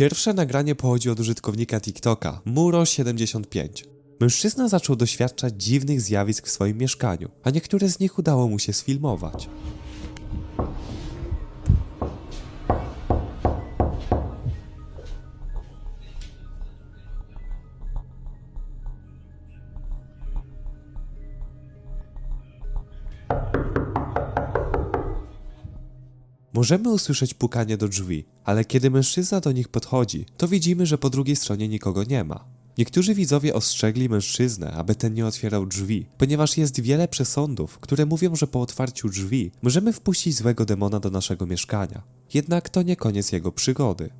Pierwsze nagranie pochodzi od użytkownika TikToka, Muro75. Mężczyzna zaczął doświadczać dziwnych zjawisk w swoim mieszkaniu, a niektóre z nich udało mu się sfilmować. Możemy usłyszeć pukanie do drzwi, ale kiedy mężczyzna do nich podchodzi, to widzimy, że po drugiej stronie nikogo nie ma. Niektórzy widzowie ostrzegli mężczyznę, aby ten nie otwierał drzwi, ponieważ jest wiele przesądów, które mówią, że po otwarciu drzwi możemy wpuścić złego demona do naszego mieszkania. Jednak to nie koniec jego przygody.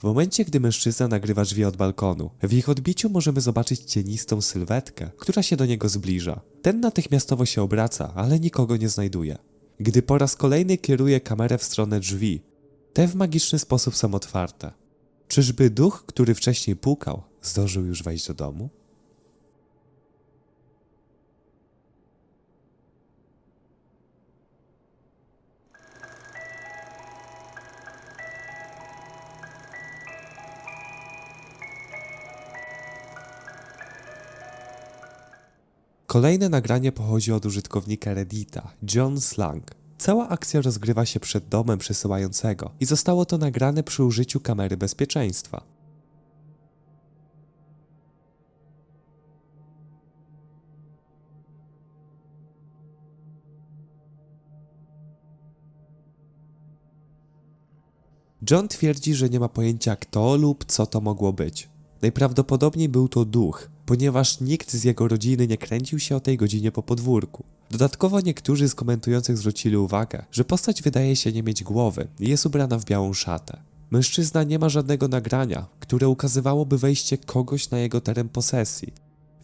W momencie, gdy mężczyzna nagrywa drzwi od balkonu, w ich odbiciu możemy zobaczyć cienistą sylwetkę, która się do niego zbliża. Ten natychmiastowo się obraca, ale nikogo nie znajduje. Gdy po raz kolejny kieruje kamerę w stronę drzwi, te w magiczny sposób są otwarte. Czyżby duch, który wcześniej pukał, zdążył już wejść do domu? Kolejne nagranie pochodzi od użytkownika Reddita, John Slang. Cała akcja rozgrywa się przed domem przesyłającego i zostało to nagrane przy użyciu kamery bezpieczeństwa. John twierdzi, że nie ma pojęcia kto lub co to mogło być. Najprawdopodobniej był to duch, ponieważ nikt z jego rodziny nie kręcił się o tej godzinie po podwórku. Dodatkowo niektórzy z komentujących zwrócili uwagę, że postać wydaje się nie mieć głowy i jest ubrana w białą szatę. Mężczyzna nie ma żadnego nagrania, które ukazywałoby wejście kogoś na jego teren posesji.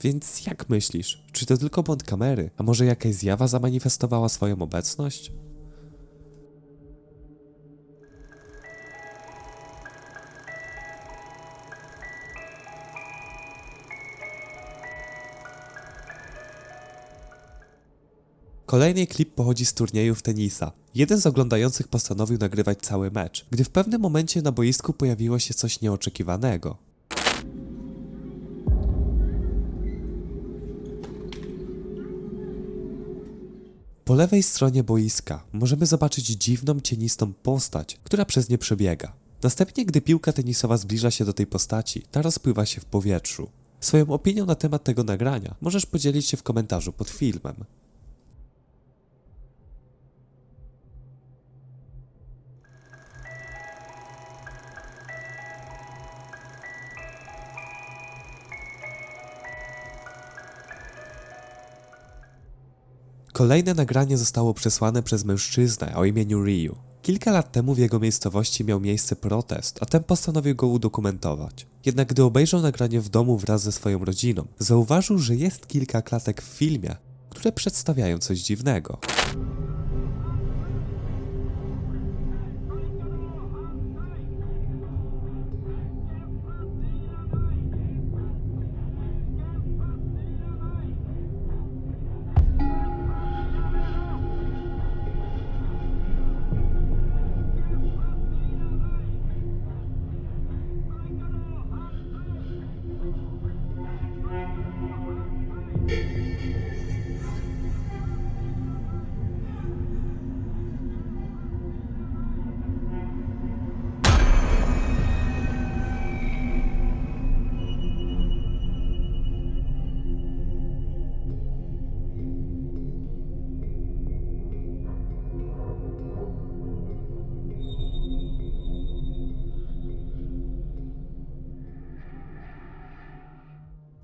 Więc jak myślisz, czy to tylko błąd kamery, a może jakaś zjawa zamanifestowała swoją obecność? Kolejny klip pochodzi z turniejów tenisa. Jeden z oglądających postanowił nagrywać cały mecz, gdy w pewnym momencie na boisku pojawiło się coś nieoczekiwanego. Po lewej stronie boiska możemy zobaczyć dziwną, cienistą postać, która przez nie przebiega. Następnie, gdy piłka tenisowa zbliża się do tej postaci, ta rozpływa się w powietrzu. Swoją opinią na temat tego nagrania możesz podzielić się w komentarzu pod filmem. Kolejne nagranie zostało przesłane przez mężczyznę o imieniu Ryu. Kilka lat temu w jego miejscowości miał miejsce protest, a ten postanowił go udokumentować. Jednak gdy obejrzał nagranie w domu wraz ze swoją rodziną, zauważył, że jest kilka klatek w filmie, które przedstawiają coś dziwnego.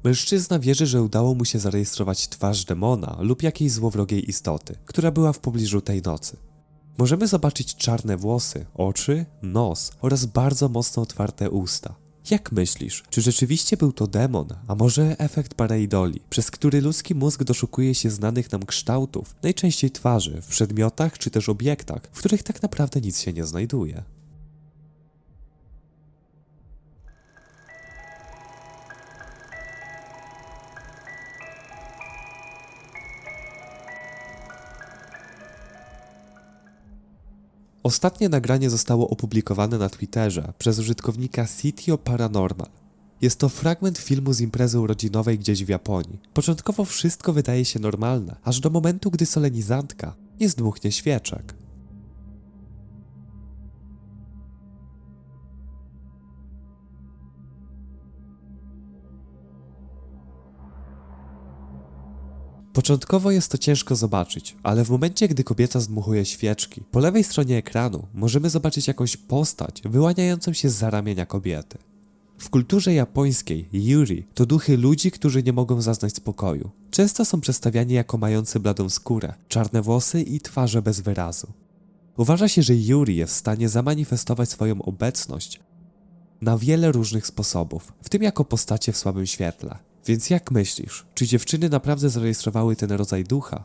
Mężczyzna wierzy, że udało mu się zarejestrować twarz demona lub jakiejś złowrogiej istoty, która była w pobliżu tej nocy. Możemy zobaczyć czarne włosy, oczy, nos oraz bardzo mocno otwarte usta. Jak myślisz, czy rzeczywiście był to demon, a może efekt pareidoli, przez który ludzki mózg doszukuje się znanych nam kształtów, najczęściej twarzy, w przedmiotach czy też obiektach, w których tak naprawdę nic się nie znajduje? Ostatnie nagranie zostało opublikowane na Twitterze przez użytkownika City Paranormal. Jest to fragment filmu z imprezy urodzinowej gdzieś w Japonii. Początkowo wszystko wydaje się normalne, aż do momentu, gdy solenizantka nie zdmuchnie świeczek. Początkowo jest to ciężko zobaczyć, ale w momencie, gdy kobieta zdmuchuje świeczki, po lewej stronie ekranu możemy zobaczyć jakąś postać wyłaniającą się z ramienia kobiety. W kulturze japońskiej Yuri to duchy ludzi, którzy nie mogą zaznać spokoju. Często są przedstawiani jako mający bladą skórę, czarne włosy i twarze bez wyrazu. Uważa się, że Yuri jest w stanie zamanifestować swoją obecność na wiele różnych sposobów, w tym jako postacie w słabym świetle. Więc jak myślisz, czy dziewczyny naprawdę zarejestrowały ten rodzaj ducha?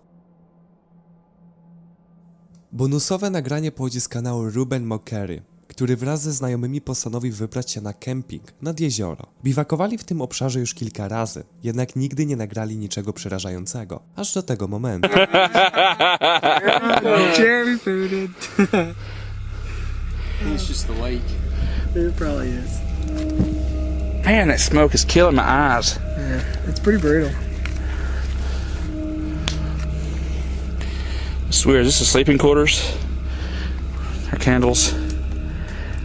Bonusowe nagranie pochodzi z kanału Ruben Mockery, który wraz ze znajomymi postanowił wybrać się na kemping nad jezioro. Biwakowali w tym obszarze już kilka razy, jednak nigdy nie nagrali niczego przerażającego, aż do tego momentu. Booted. It's just the lake. It probably is. Man, that smoke is killing my eyes. Yeah, it's pretty brutal. I swear, is this the sleeping quarters? Our candles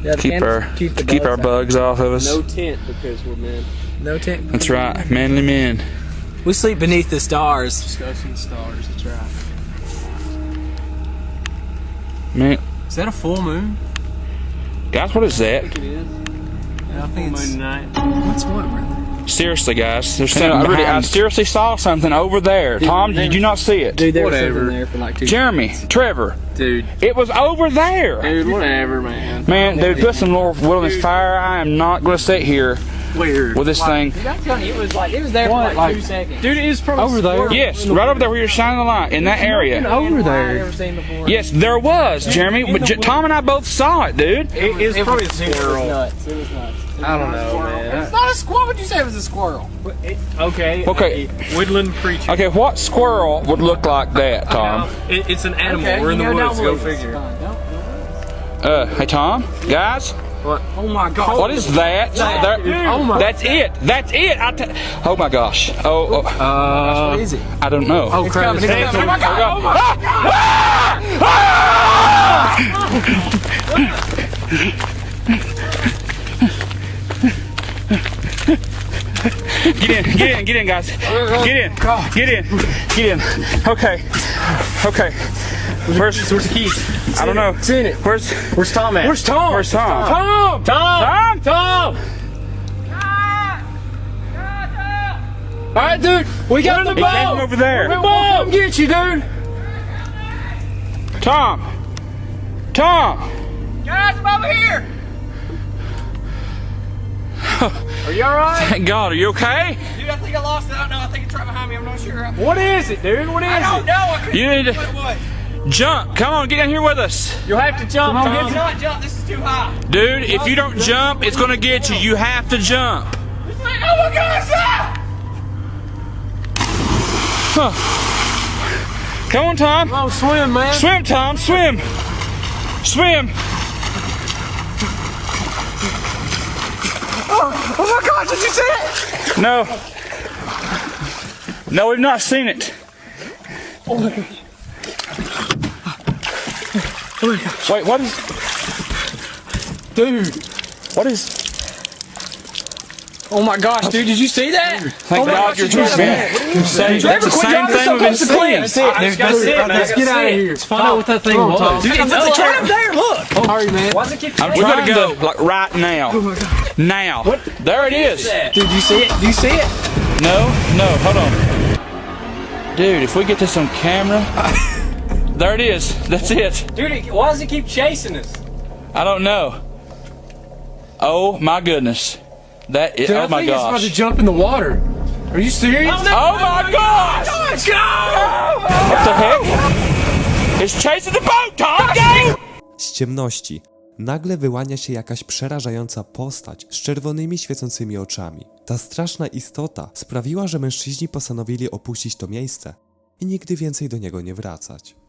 Yeah, the keep candles our keep the keep our out. bugs off of us. No tent because we're men. no tent. That's right, manly men. We sleep beneath the stars. Discussing stars. That's right. Man, Is that a full moon? guys, what is that? It is. Yeah, I think Moon it's. night. What's what, brother? Seriously, guys, there's I something. I, really, I seriously saw something over there. Tom, did you not see it? Dude, there was Whatever. something there for like two. Jeremy, Trevor, Dude. it was over there. Dude, whatever, man. Man, dude, put some more wood on this fire. I am not going to sit here Weird. with this thing. I'm telling you, it was like it was there for like, Like- two seconds. Dude, it was probably Over there? squirrel. Yes, right over there where you're shining the light in that area. over there. I've never seen before. Yes, there was, Jeremy. But J- Tom and I both saw it, dude. It is It probably a was, it was squirrel. nuts. It was nuts. I don't know, man. It's not a squirrel. What would you say it was a squirrel? Okay. Okay. a woodland creature. Okay, what squirrel would look like that, Tom? It, it's an animal. Okay, We're in you the know, woods. don't Go believe figure. Fine, don't- Uh, hey Tom, guys, What? Oh my god. what is that? There- Oh my- That's it. That's it. I t- oh my gosh. Oh, oh, Uh, What is it? I don't know. oh, crap. coming, it's Hey, coming. oh my God. Oh my- Get get in, get in, guys. Get in, get in, get in. Okay, okay. Where's Where's the keys? I don't know. Seen it. Where's Where's Tom at? Where's Tom? Where's Tom? Tom? Tom? Tom? Tom? All right, dude. We got the He came over there. We'll come get you, dude. Tom. Tom. Guys, I'm over here. Are you all right? Thank God. Are you okay? Dude, I think I lost it. I don't know. I think it's right behind me. I'm not sure. What is it, dude? What is it? I don't it? know. I You need to what it was. jump. Come on, get down here with us. You'll have to jump, If Tom. you not jump, this is too high. Dude, if you don't jump, it's gonna get you. You have to jump. It's like, oh my gosh, ah! Come on, Tom. Come on, swim, man. Swim, Tom. Swim. Swim. Oh, oh my gosh, did you see it? No. No, we've not seen it. Oh my gosh. Wait, what is. Dude. What is. Oh my gosh, dude, did you see that? Thank God oh you're just saying. That's the same thing we've been seeing. That's it, dude. That's it. Let's get out of here. Let's find out what that thing was. Dude, it's right up there, look. Sorry, man. Why's it keep I'm trying to go like right now. Oh Now. There it is. Dude, you see it? Do you see it? No, no, hold on. Dude, if we get this on camera. there it is. That's it. Dude, why does it keep chasing us? I don't know. Oh my goodness. That is, Dude, oh I my think he's about to jump in the water. Are you serious? Oh my oh gosh! Let's go! What the heck? It's chasing the boat, Tom! Go! Z ciemności nagle wyłania się jakaś przerażająca postać z czerwonymi świecącymi oczami. Ta straszna istota sprawiła, że mężczyźni postanowili opuścić to miejsce i nigdy więcej do niego nie wracać.